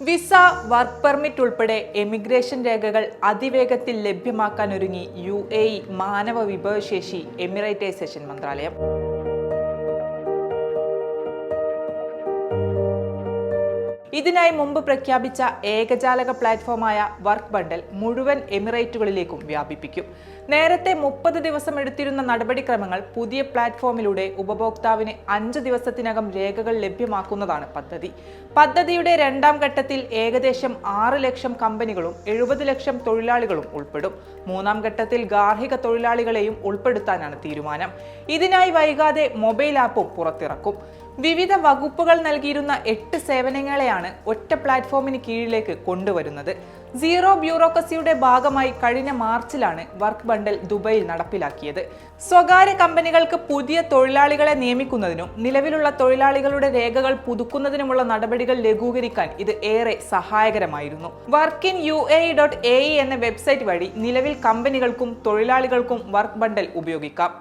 Visa work permit ഉൾപ്പെടെ emigration രേഖകൾ അതിവേഗത്തിൽ ലഭ്യമാക്കാൻ ഒരുങ്ങി യു എ ഇ മാനവ വിഭവശേഷി എമിറേറ്റൈസേഷൻ മന്ത്രാലയം. ഇതിനായി മുമ്പ് പ്രഖ്യാപിച്ച ഏകജാലക പ്ലാറ്റ്ഫോമായ വർക്ക് ബണ്ടൽ മുഴുവൻ എമിറേറ്റുകളിലേക്കും വ്യാപിപ്പിക്കും. നേരത്തെ മുപ്പത് ദിവസം എടുത്തിരുന്ന നടപടിക്രമങ്ങൾ പുതിയ പ്ലാറ്റ്ഫോമിലൂടെ ഉപഭോക്താവിന് അഞ്ച് ദിവസത്തിനകം രേഖകൾ ലഭ്യമാക്കുന്നതാണ് പദ്ധതി. പദ്ധതിയുടെ രണ്ടാം ഘട്ടത്തിൽ ഏകദേശം ആറ് ലക്ഷം കമ്പനികളും എഴുപത് ലക്ഷം തൊഴിലാളികളും ഉൾപ്പെടും. മൂന്നാം ഘട്ടത്തിൽ ഗാർഹിക തൊഴിലാളികളെയും ഉൾപ്പെടുത്താനാണ് തീരുമാനം. ഇതിനായി വൈകാതെ മൊബൈൽ ആപ്പും പുറത്തിറക്കും. വിവിധ വകുപ്പുകൾ നൽകിയിരുന്ന എട്ട് സേവനങ്ങളെയാണ് ഒറ്റ പ്ലാറ്റ്ഫോമിന് കീഴിലേക്ക് കൊണ്ടുവരുന്നത്. സീറോ ബ്യൂറോക്രസിയുടെ ഭാഗമായി കഴിഞ്ഞ മാർച്ചിലാണ് വർക്ക് ബണ്ടൽ ദുബൈയിൽ നടപ്പിലാക്കിയത്. സ്വകാര്യ കമ്പനികൾക്ക് പുതിയ തൊഴിലാളികളെ നിയമിക്കുന്നതിനും നിലവിലുള്ള തൊഴിലാളികളുടെ രേഖകൾ പുതുക്കുന്നതിനുമുള്ള നടപടികൾ ലഘൂകരിക്കാൻ ഇത് ഏറെ സഹായകരമായിരുന്നു. Work in U A dot A എന്ന വെബ്സൈറ്റ് വഴി നിലവിൽ കമ്പനികൾക്കും തൊഴിലാളികൾക്കും വർക്ക് ബണ്ടൽ ഉപയോഗിക്കാം.